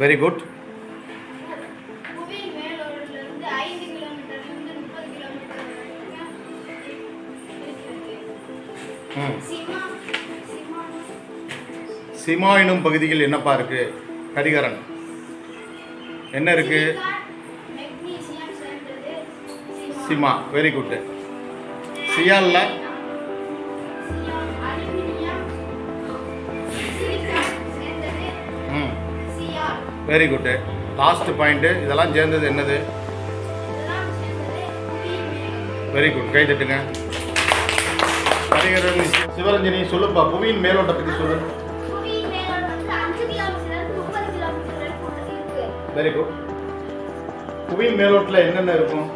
Very good Sima எனும் பகுதியில் என்னப்பா இருக்கு? கடிகாரன். என்ன இருக்கு. சிமா வெரி குட் சியால்ல வெரி குட் லாஸ்ட் பாயிண்ட்டு இதெல்லாம் சேர்ந்தது என்னது? வெரி குட் கை தட்டுங்க. கடிகாரன் சிவரஞ்சனி சொல்லுப்பா புவியின் மேலோட்டத்தை பற்றி சொல்லு. வெரி குட் புவியின் மேலோட்டில் என்னென்ன இருக்கும்?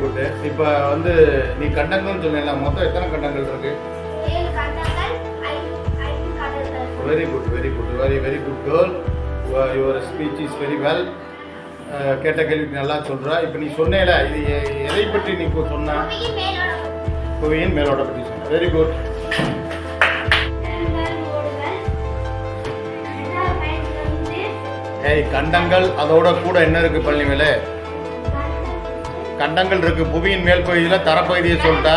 குட் இப்போ வந்து நீ கண்டங்கள்னு சொன்னேன்ல மொத்தம் எத்தனை கண்டங்கள் இருக்கு? Very good very good very very good girl your speech is very well கேட்ட கேள்விக்கு நல்லா சொல்கிறா இப்போ நீ சொன்னேல இது எதை பற்றி நீ இப்போ சொன்ன? புவியின் மேலோட பற்றி சொன்ன. வெரி குட் ஏய் கண்டங்கள் அதோட கூட என்ன இருக்கு பழனிவேலு? கண்டங்கள் இருக்குது புவியின் மேல் பகுதியில் தரப்பகுதியை சொல்லிட்டா?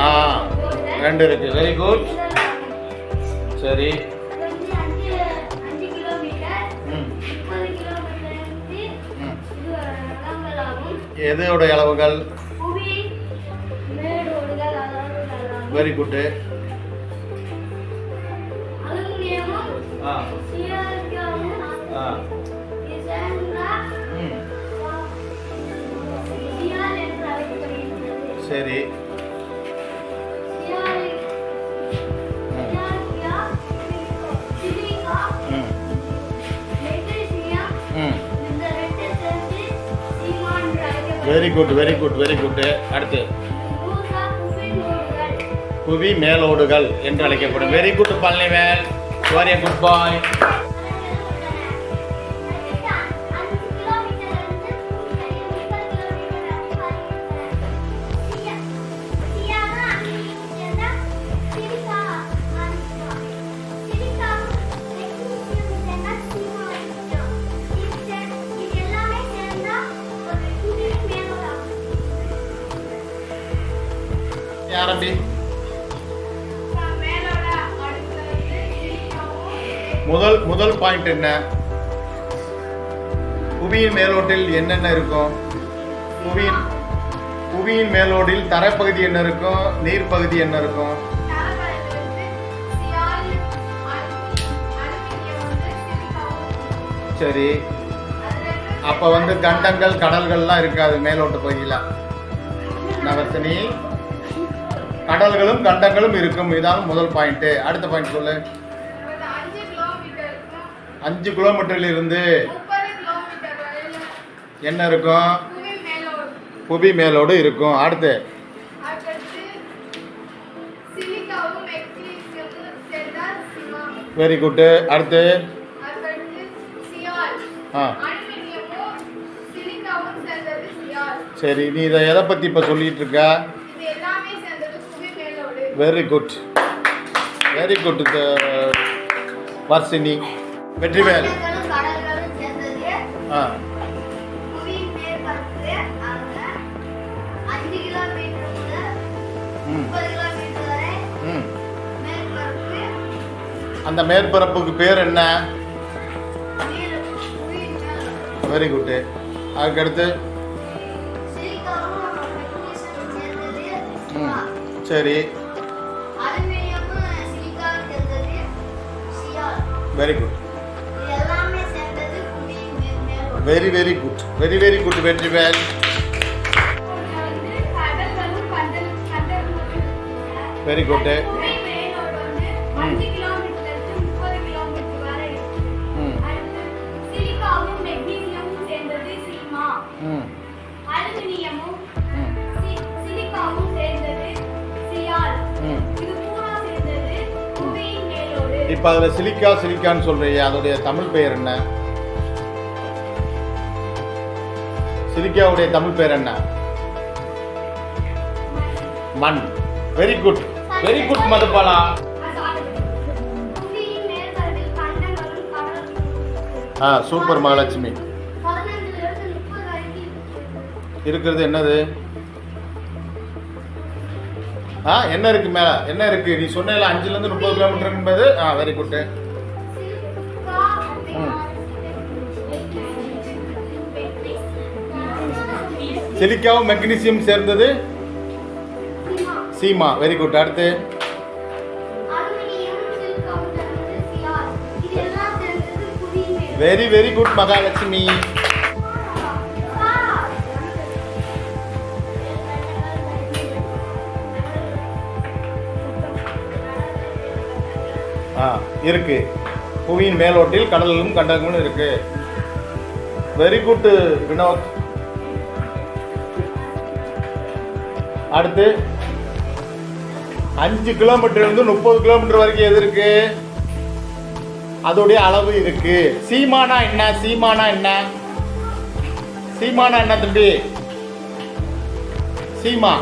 ஆ ரெண்டு இருக்குது வெரி குட் சரி. எதோடைய அளவுகள்? வெரி குட்டு ஆ. ஆ. அழைக்கப்படுகிறது very good very good very good அடுத்து. புவி மேலோடுகள் என்று அழைக்கப்படும். Very good Palanivel. Very good boy முதல் முதல் பாயிண்ட் என்ன? புவியின் மேலோட்டில் என்னென்ன இருக்கும்? புவியின் புவியின் மேலோடில் தரைப்பகுதி என்ன இருக்கும்? நீர் பகுதி என்ன இருக்கும்? சரி. அப்ப வந்து கண்டங்கள் கடல்கள்லாம் இருக்காது மேலோட்டு பகுதியில். நவர்த்தினி. கடல்களும் கண்டங்களும் இருக்கும். இதான் முதல் பாயிண்ட் அடுத்த பாயிண்ட் சொல்லு. அஞ்சு கிலோமீட்டர்ல இருந்து என்ன இருக்கும்? புவி மேலோடு இருக்கும். அடுத்து? வெரி குட்டு அடுத்து? ஆ. சரி நீ இதை எதை பற்றி இப்போ சொல்லிட்டு இருக்க? Very good very good Varshini. Vetrivel. ஆ. அந்த மேற்பரப்புக்கு பேர் என்ன? வெரி குட்டு அதுக்கடுத்து? சரி. Very good very very good very very good Vetrivel very மேலோடு இப்போ அதில் சிலிக்கா சிலிக்கான்னு சொல்றியே அதோடைய தமிழ் பெயர் என்ன? சிலிக்காவுடைய தமிழ் பேர் என்ன? மண். Very good very good Madhubala. ஆ சூப்பர் மகாலட்சுமி. இருக்கிறது என்னது? ஆ என்ன இருக்கு மேல? என்ன இருக்கு? நீ சொன்னல அஞ்சுல இருந்து முப்பது கிலோமீட்டர் என்பது? ஆ வெரி குட் சிலிக்காவும் மெக்னீசியம் சேர்ந்தது? சீமா. வெரி குட் அடுத்து? Very very good Mahalakshmi. ஆ இருக்கு. புவியின் மேலோட்டில் கடலும் கண்டங்களும் இருக்கு. Very good Vinod. அடுத்து அஞ்சு கிலோமீட்டர் இருந்து முப்பது கிலோமீட்டர் வரைக்கும் எது இருக்கு? அதோடைய அளவு இருக்கு. சீமானா என்ன? சீமானா என்ன? சீமானா என்ன தம்பி? சீமா.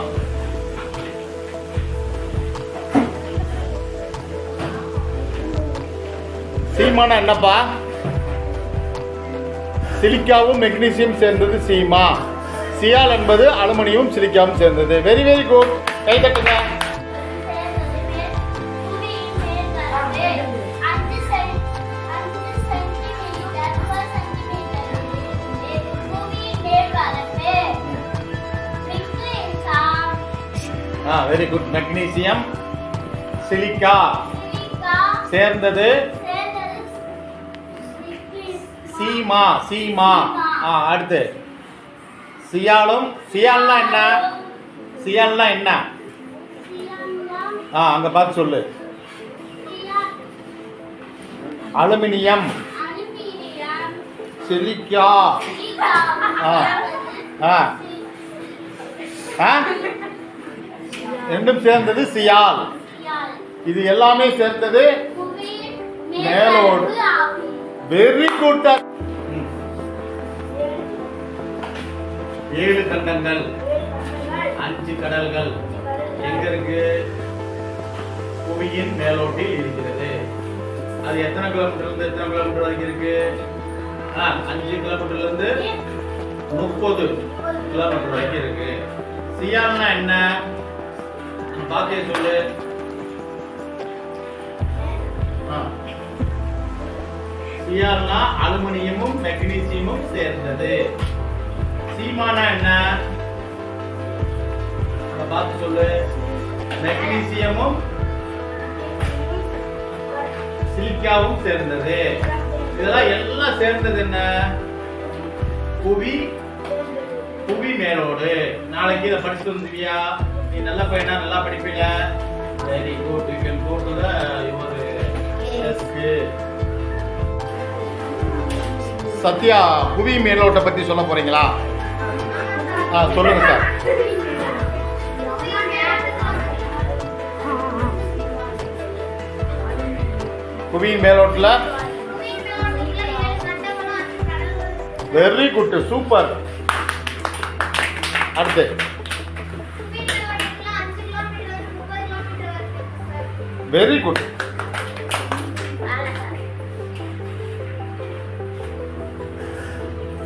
சீமானா என்னப்பா? சிலிக்காவும் மெக்னீசியம் சேர்ந்தது சீமா. சியால் என்பது அலுமினியம் சிலிக்காவும் சேர்ந்தது. வெரி வெரி குட் கை தட்டுங்க. ஆ வெரி குட் மெக்னீசியம் சிலிக்கா சேர்ந்தது. சீமா சீமா ஆ அடுத்து. சியாலும் சியால்னா என்ன? சியால்னா என்ன? ஆ அங்க பார்த்து சொல்லு. அலுமினியம். சிலிக்கா. ஆ ஆ. ஆ? ரெண்டும் சேர்ந்தது சியால். இது எல்லாமே சேர்ந்தது மேலோடு. வெரி குட் ஏழு கண்டங்கள் அஞ்சு கடல்கள். எங்க இருக்கு? புவியின் மேலோட்டில் இருக்கிறது. அது எத்தனை கிலோமீட்டர்ல இருந்து எத்தனை கிலோமீட்டர் வரைக்கும் இருக்கு? ஆ, அஞ்சு கிலோமீட்டர்ல இருந்து முப்பது கிலோமீட்டர் வரைக்கும் இருக்கு. சியால்னா என்ன? பாத்திய சொல்லு. ஆ. சியால்னா அலுமினியமும் மெக்னீசியமும் சேர்ந்தது. சீமானா என்ன? பார்த்து சொல்லு. மெக்னீசியமும் சிலிக்காவும் சேர்ந்தது. இதெல்லாம் எல்லாம் சேர்ந்தது என்ன? புவி புவி மேலோடு. நாளைக்கு இதை படிச்சு வந்துவியா நீ நல்ல பையனா நல்லா படிப்பீங்க? Very good you can go to the your desk Sathya புவி மேலோட்டை பத்தி சொல்ல போறீங்களா? ஆ சொல்லுங்க சார். புவியின் மேலோட்டில். வெரி குட் சூப்பர் அடுத்து. வெரி குட்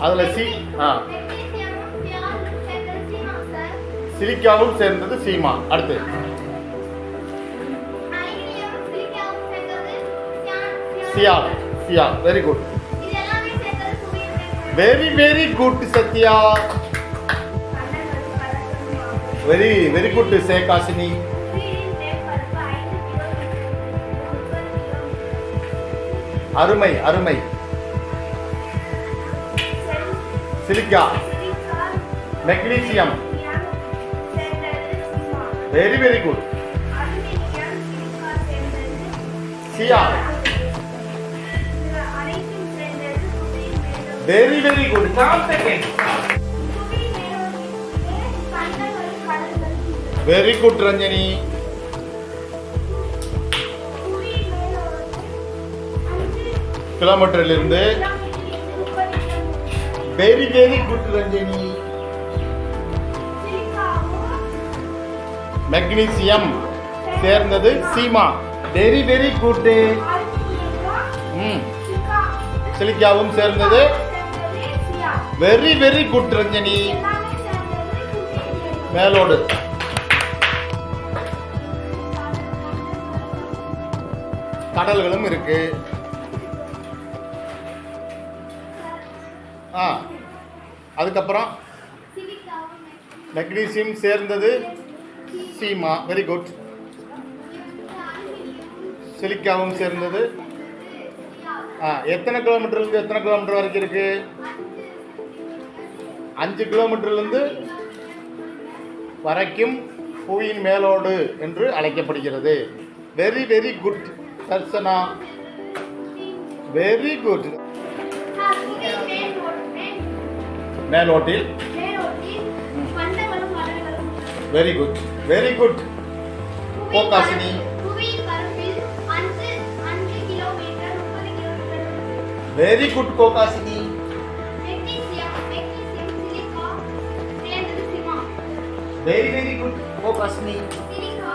அதில் சி ஆ. சிலிக்காவும் சேர்ந்தது சீமா. அடுத்து. Sial sial very good very very good Sathya. Very very good Sehasini. அருமை அருமை. Silica. Magnesium very very good sial very very good very good Ranjani கிலோமீட்டரில் இருந்து. Very very good Ranjani magnesium சேர்ந்தது சீமா. வெரி வெரி குட் ம். சிலிக்காவும் சேர்ந்தது. Very very good Ranjani. மேலோடு. கடல்களும் இருக்கு. ஆ. அதுக்கப்புறம் மெக்னீசியம் சேர்ந்தது. சீமா வெரி குட் சிலிக்காவும் சேர்ந்தது. ஆ எத்தனை கிலோமீட்டர்லேருந்து எத்தனை கிலோமீட்டர் வரைக்கும் இருக்கு? அஞ்சு கிலோமீட்டர்லேருந்து வரைக்கும் புவியின் மேலோடு என்று அழைக்கப்படுகிறது. Very very good Dharshana. Very good மேலோட்டில். Very good very good Pokasini புவியின் பரப்பில் அஞ்சு அஞ்சு கிலோமீட்டர் முப்பது kilometre very good Gokasini magnesium magnesium silica சேர்ந்தது sima very very good Gokasini silica